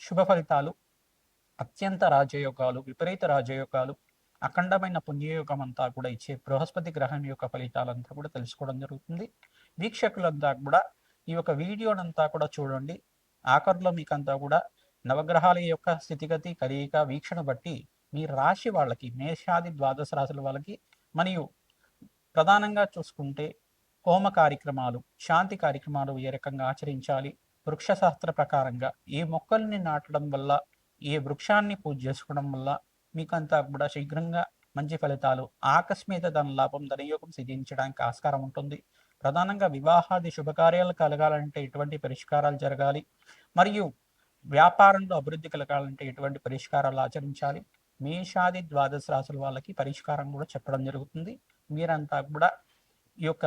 శుభ ఫలితాలు అత్యంత రాజయోగాలు విపరీత రాజయోగాలు అఖండమైన పుణ్యయోగం అంతా కూడా ఇచ్చే బృహస్పతి గ్రహం యొక్క ఫలితాలంతా కూడా తెలుసుకోవడం జరుగుతుంది. వీక్షకులంతా కూడా ఈ యొక్క వీడియోనంతా కూడా చూడండి. ఆఖరిలో మీకంతా కూడా నవగ్రహాల యొక్క స్థితిగతి కలయిక వీక్షణ బట్టి మీ రాశి వాళ్ళకి మేషాది ద్వాదశ రాశుల వాళ్ళకి మరియు ప్రధానంగా చూసుకుంటే హోమ కార్యక్రమాలు శాంతి కార్యక్రమాలు ఏ రకంగా ఆచరించాలి వృక్షశాస్త్ర ప్రకారంగా ఏ మొక్కల్ని నాటడం వల్ల ఏ వృక్షాన్ని పూజ చేసుకోవడం వల్ల మీకంతా కూడా శీఘ్రంగా మంచి ఫలితాలు ఆకస్మిక ధన లాభం ధనయోగం సిద్ధించడానికి ఆస్కారం ఉంటుంది. ప్రధానంగా వివాహాది శుభకార్యాలు కలగాలంటే ఎటువంటి పరిష్కారాలు జరగాలి. మరియు వ్యాపారంలో అభివృద్ధి కలగాలంటే ఎటువంటి పరిష్కారాలు ఆచరించాలి. మేషాది ద్వాదశ రాసుల వాళ్ళకి పరిష్కారం కూడా చెప్పడం జరుగుతుంది. మీరంతా కూడా ఈ యొక్క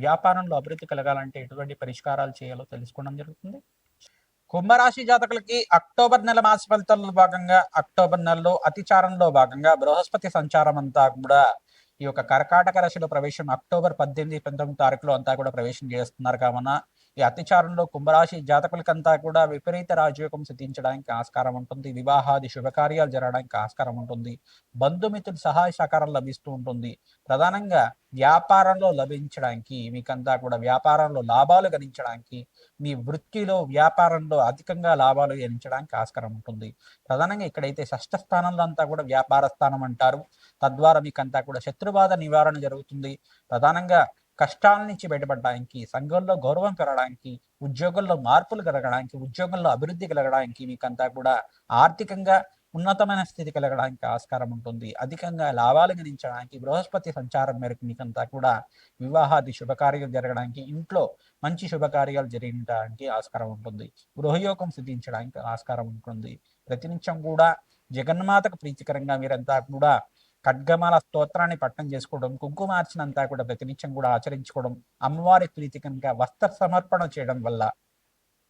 వ్యాపారంలో అభివృద్ధి కలగాలంటే ఎటువంటి పరిష్కారాలు చేయాలో తెలుసుకోవడం జరుగుతుంది. కుంభరాశి జాతకులకి అక్టోబర్ నెల మాస ఫలితాల్లో భాగంగా అక్టోబర్ నెలలో అతిచారంలో భాగంగా బృహస్పతి సంచారం అంతా కూడా ఈ యొక్క కర్కాటక రాశిలో ప్రవేశం అక్టోబర్ పద్దెనిమిది పంతొమ్మిది తారీఖులో అంతా కూడా ప్రవేశం చేస్తున్నారు కావున ఈ అతిచారంలో కుంభరాశి జాతకులకంతా కూడా విపరీత రాజయోగం సిద్ధించడానికి ఆస్కారం ఉంటుంది. వివాహాది శుభకార్యాలు జరగడానికి ఆస్కారం ఉంటుంది. బంధుమిత్రుల సహాయ సహకారం లభిస్తూ ఉంటుంది. ప్రధానంగా వ్యాపారంలో లభించడానికి మీకంతా కూడా వ్యాపారంలో లాభాలు గణించడానికి మీ వృత్తిలో వ్యాపారంలో అధికంగా లాభాలు గణించడానికి ఆస్కారం ఉంటుంది. ప్రధానంగా ఇక్కడైతే షష్ఠ స్థానంలో అంతా కూడా వ్యాపార స్థానం అంటారు. తద్వారా మీకంతా కూడా శత్రుబాధ నివారణ జరుగుతుంది. ప్రధానంగా కష్టాల నుంచి బయటపడడానికి సంఘంలో గౌరవం పెరగడానికి ఉద్యోగంలో మార్పులు కలగడానికి ఉద్యోగంలో అభివృద్ధి కలగడానికి మీకంతా కూడా ఆర్థికంగా ఉన్నతమైన స్థితి కలగడానికి ఆస్కారం ఉంటుంది. అధికంగా లాభాలు గణించడానికి బృహస్పతి సంచారం మేరకు మీకంతా కూడా వివాహాది శుభకార్యాలు జరగడానికి ఇంట్లో మంచి శుభకార్యాలు జరిగడానికి ఆస్కారం ఉంటుంది. గృహయోగం సిద్ధించడానికి ఆస్కారం ఉంటుంది. ప్రతినిత్యం కూడా జగన్మాతకు ప్రీతికరంగా మీరంతా కూడా ఖడ్గమాల స్తోత్రాన్ని పట్టణం చేసుకోవడం కుంకుమార్చనంతా కూడా ప్రతినిత్యం కూడా ఆచరించుకోవడం అమ్మవారి ప్రీతికరంగా వస్త్ర సమర్పణ చేయడం వల్ల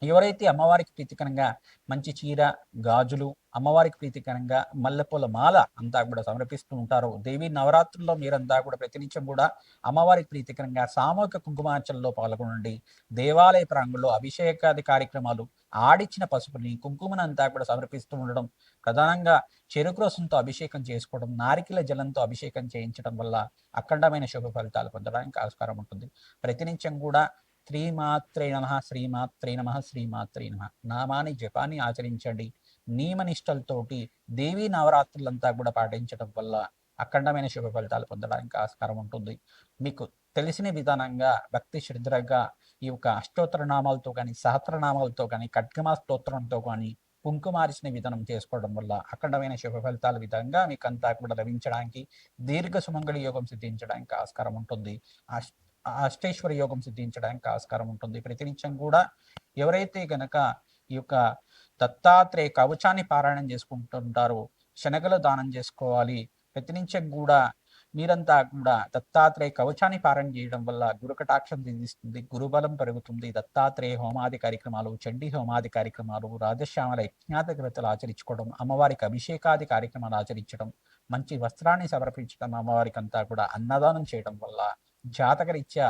ఎవరైతే అమ్మవారికి ప్రీతికరంగా మంచి చీర గాజులు అమ్మవారికి ప్రీతికరంగా మల్లెపూల మాల అంతా కూడా సమర్పిస్తూ ఉంటారు. దేవి నవరాత్రుల్లో మీరంతా కూడా ప్రతినిత్యం కూడా అమ్మవారికి ప్రీతికరంగా సామూహిక కుంకుమార్చనలో పాల్గొనండి. దేవాలయ ప్రాంగంలో అభిషేకాది కార్యక్రమాలు ఆడిచ్చిన పసుపుని కుంకుమను అంతా కూడా సమర్పిస్తూ ఉండడం ప్రధానంగా చెరుకు రసంతో అభిషేకం చేసుకోవడం నారికిల జలంతో అభిషేకం చేయించడం వల్ల అఖండమైన శుభ ఫలితాలు పొందడానికి ఆస్కారం ఉంటుంది. ప్రతినిత్యం కూడా శ్రీమాత్రే నమ శ్రీమాత్రే నమ శ్రీమాత్రే నమ. నామాని జపాన్ని ఆచరించండి. నియమనిష్టలతోటి దేవీ నవరాత్రులంతా కూడా పాటించడం వల్ల అఖండమైన శుభ ఫలితాలు పొందడానికి ఆస్కారం ఉంటుంది. మీకు తెలిసిన విధానంగా భక్తి శ్రద్ధగా ఈ యొక్క అష్టోత్తర నామాలతో కానీ సహస్రనామాలతో కానీ ఖడ్గమా స్తోత్రంతో కానీ కుంకుమార్చిన విధానం చేసుకోవడం వల్ల అఖండమైన శుభ ఫలితాల విధంగా మీకు అంతా కూడా లభించడానికి దీర్ఘ సుమంగళి యోగం సిద్ధించడానికి ఆస్కారం ఉంటుంది. అష్టేశ్వర యోగం సిద్ధించడానికి ఆస్కారం ఉంటుంది. ప్రతినిత్యం కూడా ఎవరైతే గనక ఈ యొక్క దత్తాత్రేయ కవచాన్ని పారాయణం చేసుకుంటుంటారు. శనగలు దానం చేసుకోవాలి. ప్రతినిత్యం కూడా మీరంతా కూడా దత్తాత్రేయ కవచాన్ని పారాయణ చేయడం వల్ల గురుకటాక్షం సిద్ధిస్తుంది గురుబలం పెరుగుతుంది. దత్తాత్రేయ హోమాది కార్యక్రమాలు చండీ హోమాది కార్యక్రమాలు రాజశ్యామల యజ్ఞాత గ్రతలు ఆచరించుకోవడం అమ్మవారికి అభిషేకాది కార్యక్రమాలు ఆచరించడం మంచి వస్త్రాన్ని సమర్పించడం అమ్మవారికి అంతా కూడా అన్నదానం చేయడం వల్ల జాతకరీత్యా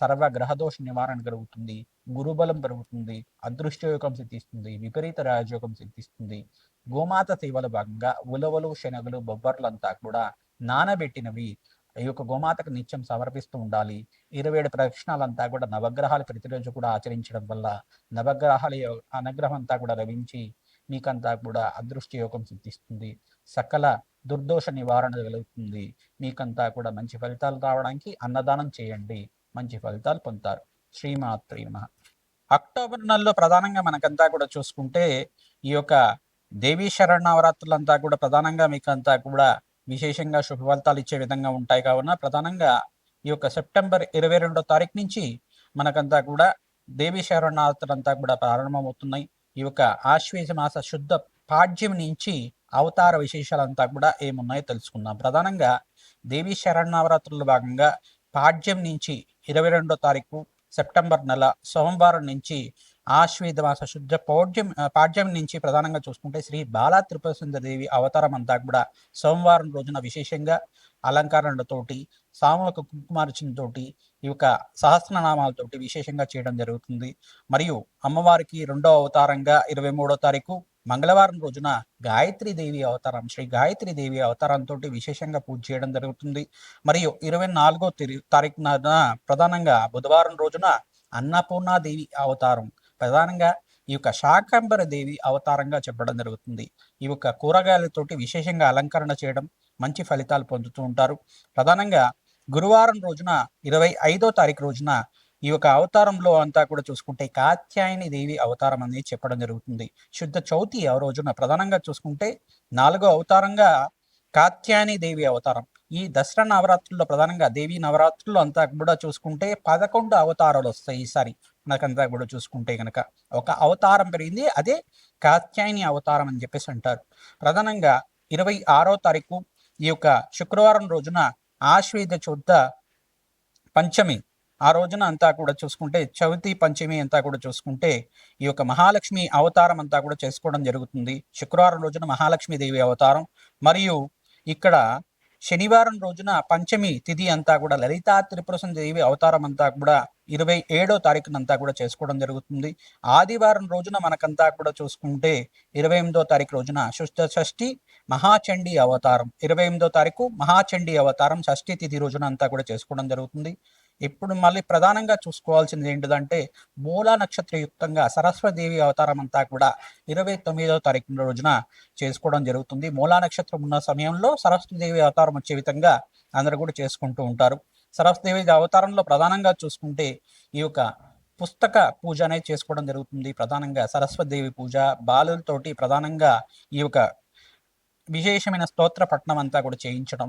సర్వ గ్రహదోష నివారణ కలుగుతుంది గురుబలం పెరుగుతుంది అదృష్టయోగం సిద్ధిస్తుంది విపరీత రాజయోగం సిద్ధిస్తుంది. గోమాత సేవల భాగంగా ఉలవలు శనగలు బొబ్బర్లంతా కూడా నానబెట్టినవి. ఈ యొక్క గోమాతకు నిత్యం సమర్పిస్తూ ఉండాలి. ఇరవై ఏడు ప్రదక్షిణాలంతా కూడా నవగ్రహాలు ప్రతిరోజు కూడా ఆచరించడం వల్ల నవగ్రహాల అనుగ్రహం అంతా కూడా లభించి మీకంతా కూడా అదృష్ట యోగం సిద్ధిస్తుంది. సకల దుర్దోష నివారణ కలుగుతుంది మీకంతా కూడా మంచి ఫలితాలు రావడానికి అన్నదానం చేయండి. మంచి ఫలితాలు పొందుతారు. శ్రీమాత్రి నమ. అక్టోబర్ నెలలో ప్రధానంగా మనకంతా కూడా చూసుకుంటే ఈ యొక్క దేవీ శరణవరాత్రులంతా కూడా ప్రధానంగా మీకంతా కూడా విశేషంగా శుభ ఫలితాలు ఇచ్చే విధంగా ఉంటాయి కావున ప్రధానంగా ఈ యొక్క సెప్టెంబర్ ఇరవై రెండో తారీఖు నుంచి మనకంతా కూడా దేవీ శరణావరాత్రులంతా కూడా ప్రారంభమవుతున్నాయి. ఈ యొక్క ఆశ్వేజ మాస శుద్ధ పాడ్యం నుంచి అవతార విశేషాలంతా కూడా ఏమున్నాయో తెలుసుకుందాం. ప్రధానంగా దేవీ శరణవరాత్రుల భాగంగా పాడ్యం నుంచి ఇరవై రెండో తారీఖు సెప్టెంబర్ నెల సోమవారం నుంచి ఆశ్వేద మాస శుద్ధ పౌడ్యం పాడ్యం నుంచి ప్రధానంగా చూసుకుంటే శ్రీ బాలా త్రిపుర సుందరదేవి అవతారం అంతా కూడా సోమవారం రోజున విశేషంగా అలంకరణలతోటి సామూహిక కుంకుమార్చనతోటి ఈ యొక్క సహస్రనామాలతోటి విశేషంగా చేయడం జరుగుతుంది. మరియు అమ్మవారికి రెండో అవతారంగా ఇరవై మూడో తారీఖు మంగళవారం రోజున గాయత్రి దేవి అవతారం శ్రీ గాయత్రి దేవి అవతారంతో విశేషంగా పూజ చేయడం జరుగుతుంది. మరియు ఇరవై నాలుగో తారీఖున ప్రధానంగా బుధవారం రోజున అన్నపూర్ణాదేవి అవతారం ప్రధానంగా ఈ యొక్క శాకంబర దేవి అవతారంగా చెప్పడం జరుగుతుంది. ఈ యొక్క కూరగాయలతోటి విశేషంగా అలంకరణ చేయడం మంచి ఫలితాలు పొందుతూ ఉంటారు. ప్రధానంగా గురువారం రోజున ఇరవై ఐదో తారీఖు రోజున ఈ యొక్క అవతారంలో అంతా కూడా చూసుకుంటే కాత్యాయని దేవి అవతారం అనేది చెప్పడం జరుగుతుంది. శుద్ధ చౌతి ఆ రోజున ప్రధానంగా చూసుకుంటే నాలుగో అవతారంగా కాత్యాయని దేవి అవతారం. ఈ దసరా నవరాత్రుల్లో ప్రధానంగా దేవి నవరాత్రుల్లో అంతా కూడా చూసుకుంటే పదకొండు అవతారాలు వస్తాయి ఈసారి. మనకంతా కూడా చూసుకుంటే కనుక ఒక అవతారం పెరిగింది అదే కాత్యాయని అవతారం అని చెప్పేసి అంటారు. ప్రధానంగా ఇరవై ఆరో తారీఖు ఈ యొక్క శుక్రవారం రోజున ఆశ్వేద శుద్ధ పంచమి ఆ రోజున అంతా కూడా చూసుకుంటే చవితి పంచమి అంతా కూడా చూసుకుంటే ఈ యొక్క మహాలక్ష్మి అవతారం అంతా కూడా చేసుకోవడం జరుగుతుంది. శుక్రవారం రోజున మహాలక్ష్మి దేవి అవతారం. మరియు ఇక్కడ శనివారం రోజున పంచమి తిథి అంతా కూడా లలితా త్రిపురసం దేవి అవతారం అంతా కూడా ఇరవై ఏడో తారీఖునంతా కూడా చేసుకోవడం జరుగుతుంది. ఆదివారం రోజున మనకంతా కూడా చూసుకుంటే ఇరవై ఎనిమిదో తారీఖు రోజున శుష్ట షష్ఠి మహాచండీ అవతారం. ఇరవై ఎనిమిదో తారీఖు మహాచండీ అవతారం షష్ఠి తిథి రోజున అంతా కూడా చేసుకోవడం జరుగుతుంది. ఇప్పుడు మళ్ళీ ప్రధానంగా చూసుకోవాల్సింది ఏంటిదంటే మూలా నక్షత్రయుక్తంగా సరస్వదేవి అవతారం అంతా కూడా ఇరవై తొమ్మిదవ తారీఖు రోజున చేసుకోవడం జరుగుతుంది. మూలా నక్షత్రం ఉన్న సమయంలో సరస్వదేవి అవతారం వచ్చే విధంగా అందరూ కూడా చేసుకుంటూ ఉంటారు. సరస్వదేవి అవతారంలో ప్రధానంగా చూసుకుంటే ఈ యొక్క పుస్తక పూజ అనేది చేసుకోవడం జరుగుతుంది. ప్రధానంగా సరస్వదేవి పూజ బాలులతోటి ప్రధానంగా ఈ యొక్క విశేషమైన స్తోత్ర పఠనం అంతా కూడా చేయించడం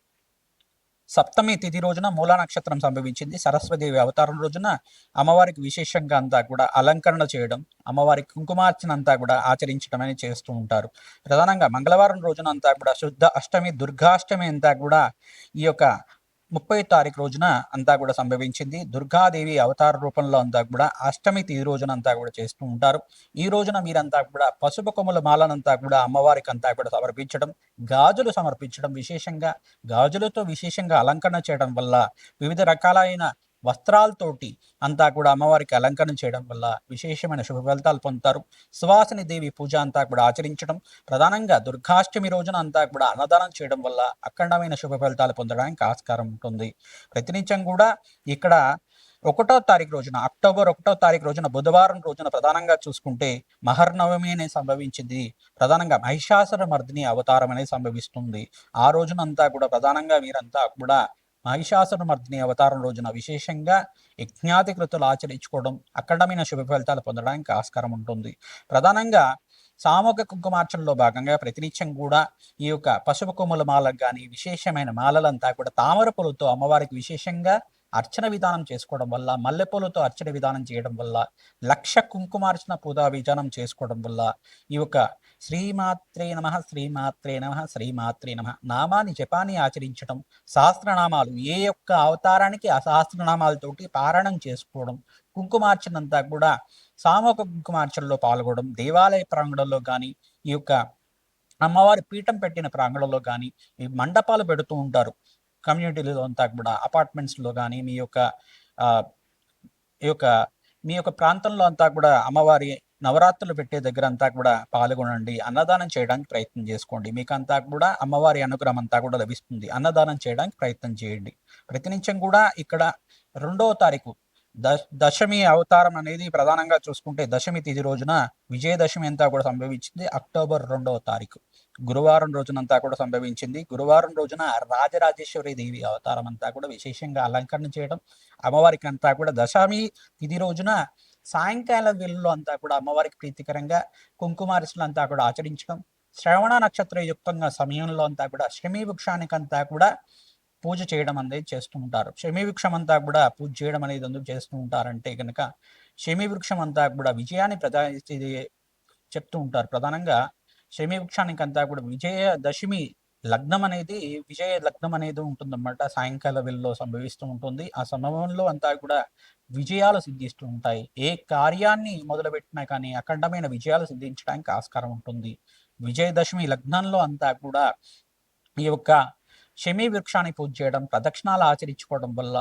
సప్తమి తిథి రోజున మూలా నక్షత్రం సంభవించింది. సరస్వదేవి అవతారం రోజున అమ్మవారికి విశేషంగా అంతా కూడా అలంకరణ చేయడం అమ్మవారికి కుంకుమార్చన అంతా కూడా ఆచరించడం అని చేస్తూ ఉంటారు. ప్రధానంగా మంగళవారం రోజున అంతా కూడా శుద్ధ అష్టమి దుర్గాష్టమి అంతా కూడా ఈ యొక్క ముప్పై తారీఖు రోజున అంతా కూడా సంభవించింది. దుర్గాదేవి అవతార రూపంలో అంతా కూడా అష్టమి ఈ రోజున అంతా కూడా చేస్తూ ఉంటారు. ఈ రోజున మీరంతా కూడా పసుపు కొమ్మల మాలనంతా కూడా అమ్మవారికి అంతా కూడా సమర్పించడం గాజులు సమర్పించడం విశేషంగా గాజులతో విశేషంగా అలంకరణ చేయడం వల్ల వివిధ రకాలైన వస్త్రాలతోటి అంతా కూడా అమ్మవారికి అలంకరణ చేయడం వల్ల విశేషమైన శుభ ఫలితాలు పొందుతారు. సువాసిని దేవి పూజ అంతా కూడా ఆచరించడం ప్రధానంగా దుర్గాష్టమి రోజున అంతా కూడా అన్నదానం చేయడం వల్ల అఖండమైన శుభ ఫలితాలు పొందడానికి ఆస్కారం ఉంటుంది. ప్రతినిత్యం కూడా ఇక్కడ ఒకటో తారీఖు రోజున అక్టోబర్ ఒకటో తారీఖు రోజున బుధవారం రోజున ప్రధానంగా చూసుకుంటే మహర్నవమి అనేది సంభవించింది. ప్రధానంగా మహిషాసుర మర్దిని అవతారం అనేది సంభవిస్తుంది. ఆ రోజునంతా కూడా ప్రధానంగా వీరంతా కూడా మహిషాసురమర్దిని అవతారం రోజున విశేషంగా యజ్ఞాతి కృతులు ఆచరించుకోవడం అఖండమైన శుభ ఫలితాలు పొందడానికి ఆస్కారం ఉంటుంది. ప్రధానంగా సామూహిక కుంకుమార్చనలో భాగంగా ప్రతినిత్యం కూడా ఈ యొక్క పసుపు కొమ్ముల మాలకు కానీ విశేషమైన మాలలంతా కూడా తామర పూలతో అమ్మవారికి విశేషంగా అర్చన విధానం చేసుకోవడం వల్ల మల్లెపూలతో అర్చన విధానం చేయడం వల్ల లక్ష కుంకుమార్చన పూజా విధానం చేసుకోవడం వల్ల ఈ యొక్క శ్రీమాత్రే నమ శ్రీమాత్రే నమ శ్రీమాత్రే నమ. నామాన్ని జపాన్ని ఆచరించడం సహస్రనామాలు ఏ యొక్క అవతారానికి ఆ సహస్రనామాలతోటి పారాయణం చేసుకోవడం కుంకుమార్చనంతా కూడా సామూహిక కుంకుమార్చనలో పాల్గొనడం దేవాలయ ప్రాంగణంలో కానీ ఈ యొక్క అమ్మవారి పీఠం పెట్టిన ప్రాంగణంలో కానీ ఈ మండపాలు పెడుతూ ఉంటారు. కమ్యూనిటీలో అంతా కూడా అపార్ట్మెంట్స్లో కానీ మీ యొక్క ఈ యొక్క మీ యొక్క ప్రాంతంలో అంతా కూడా అమ్మవారి నవరాత్రులు పెట్టే దగ్గర అంతా కూడా పాల్గొనండి. అన్నదానం చేయడానికి ప్రయత్నం చేసుకోండి. మీకు అంతా కూడా అమ్మవారి అనుగ్రహం అంతా కూడా లభిస్తుంది. అన్నదానం చేయడానికి ప్రయత్నం చేయండి. ప్రతినిత్యం కూడా ఇక్కడ రెండవ తారీఖు దశమి అవతారం అనేది ప్రధానంగా చూసుకుంటే దశమి తిథి రోజున విజయదశమి అంతా కూడా సంభవించింది అక్టోబర్ రెండవ తారీఖు. గురువారం రోజునంతా కూడా సంభవించింది. గురువారం రోజున రాజరాజేశ్వరి దేవి అవతారం అంతా కూడా విశేషంగా అలంకరణ చేయడం అమ్మవారికి అంతా కూడా దశమి తిథి రోజున సాయంకాల వేళలో అంతా కూడా అమ్మవారికి ప్రీతికరంగా కుంకుమారిసులు అంతా కూడా ఆచరించడం శ్రవణ నక్షత్ర యుక్తంగా సమయంలో అంతా కూడా శ్రమీ వృక్షానికి అంతా కూడా పూజ చేయడం అనేది చేస్తూ ఉంటారు. శమీ వృక్షం అంతా కూడా పూజ చేయడం అనేది ఎందుకు చేస్తూ ఉంటారంటే కనుక శమీ వృక్షం అంతా కూడా విజయాన్ని ప్రధా చెప్తూ ఉంటారు. ప్రధానంగా శమీ వృక్షానికి అంతా కూడా విజయ దశమి లగ్నం అనేది విజయ లగ్నం అనేది ఉంటుందన్నమాట. సాయంకాల వేళలో సంభవిస్తూ ఉంటుంది. ఆ సమయంలో అంతా కూడా విజయాలు సిద్ధిస్తూ ఉంటాయి. ఏ కార్యాన్ని మొదలుపెట్టినా కానీ అఖండమైన విజయాలు సిద్ధించడానికి ఆస్కారం ఉంటుంది. విజయదశమి లగ్నంలో అంతా కూడా ఈ యొక్క శమీ వృక్షాన్ని పూజ చేయడం ప్రదక్షిణాలు ఆచరించుకోవడం వల్ల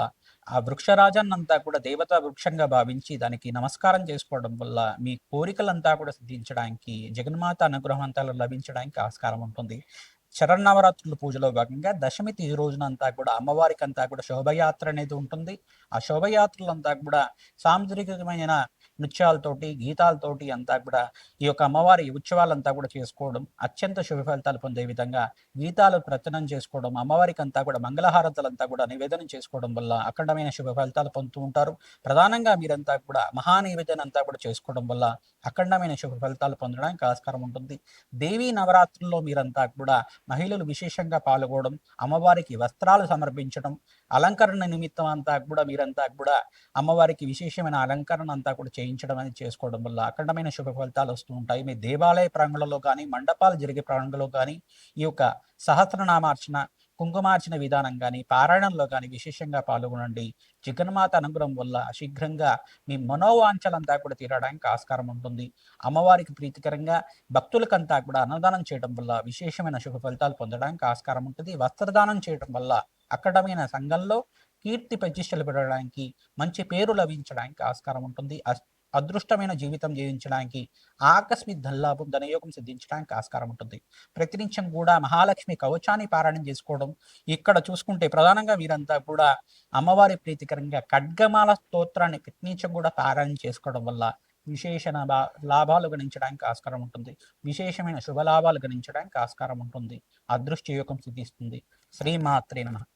ఆ వృక్షరాజన్నంతా కూడా దేవతా వృక్షంగా భావించి దానికి నమస్కారం చేసుకోవడం వల్ల మీ కోరికలంతా కూడా సిద్ధించడానికి జగన్మాత అనుగ్రహం అంతా లభించడానికి ఆస్కారం ఉంటుంది. శరన్నవరాత్రుల పూజలో భాగంగా దశమి తిథి రోజునంతా కూడా అమ్మవారికి అంతా కూడా శోభయాత్ర అనేది ఉంటుంది. ఆ శోభయాత్రలంతా కూడా సాంస్కృతికమైన నృత్యాలతోటి గీతాలతోటి అంతా కూడా ఈ యొక్క అమ్మవారి ఉత్సవాలంతా కూడా చేసుకోవడం అత్యంత శుభ ఫలితాలు పొందే విధంగా గీతాలు ప్రచనం చేసుకోవడం అమ్మవారికి అంతా కూడా మంగళహారతలంతా కూడా నివేదన చేసుకోవడం వల్ల అఖండమైన శుభ ఫలితాలు పొందుతూ ఉంటారు. ప్రధానంగా మీరంతా కూడా మహానివేదన అంతా కూడా చేసుకోవడం వల్ల అఖండమైన శుభ ఫలితాలు పొందడానికి ఆస్కారం ఉంటుంది. దేవీ నవరాత్రుల్లో మీరంతా కూడా మహిళలు విశేషంగా పాల్గొనడం అమ్మవారికి వస్త్రాలు సమర్పించడం అలంకరణ నిమిత్తం అంతా కూడా మీరంతా కూడా అమ్మవారికి విశేషమైన అలంకరణ అంతా కూడా చేయించడం అనేది చేసుకోవడం వల్ల అఖండమైన శుభ ఫలితాలు వస్తూ ఉంటాయి. మీ దేవాలయ ప్రాంగణంలో కానీ మండపాలు జరిగే ప్రాంగణంలో కానీ ఈ యొక్క సహస్రనామార్చన కుంకుమార్చన విధానం కానీ పారాయణంలో కానీ విశేషంగా పాల్గొనండి. జగన్మాత అనుగ్రహం వల్ల శీఘ్రంగా మీ మనోవాంఛలంతా కూడా తీరడానికి ఆస్కారం ఉంటుంది. అమ్మవారికి ప్రీతికరంగా భక్తులకంతా కూడా అన్నదానం చేయడం వల్ల విశేషమైన శుభ ఫలితాలు పొందడానికి ఆస్కారం ఉంటుంది. వస్త్రదానం చేయడం వల్ల అక్కడమైన సంఘంలో కీర్తి ప్రతిష్టలు పెరగడానికి మంచి పేరు లభించడానికి ఆస్కారం ఉంటుంది. అదృష్టమైన జీవితం జీవించడానికి ఆకస్మిక ధనలాభం ధనయోగం సిద్ధించడానికి ఆస్కారం ఉంటుంది. ప్రతినిత్యం కూడా మహాలక్ష్మి కవచాన్ని పారాయణం చేసుకోవడం ఇక్కడ చూసుకుంటే ప్రధానంగా వీరంతా కూడా అమ్మవారి ప్రీతికరంగా ఖడ్గమాల స్తోత్రాన్ని ప్రతినిత్యం కూడా పారాయణం చేసుకోవడం వల్ల విశేష లాభాలు గణించడానికి ఆస్కారం ఉంటుంది. విశేషమైన శుభ లాభాలు గణించడానికి ఆస్కారం ఉంటుంది. అదృష్ట యోగం సిద్ధిస్తుంది. శ్రీమాత్రే నమ.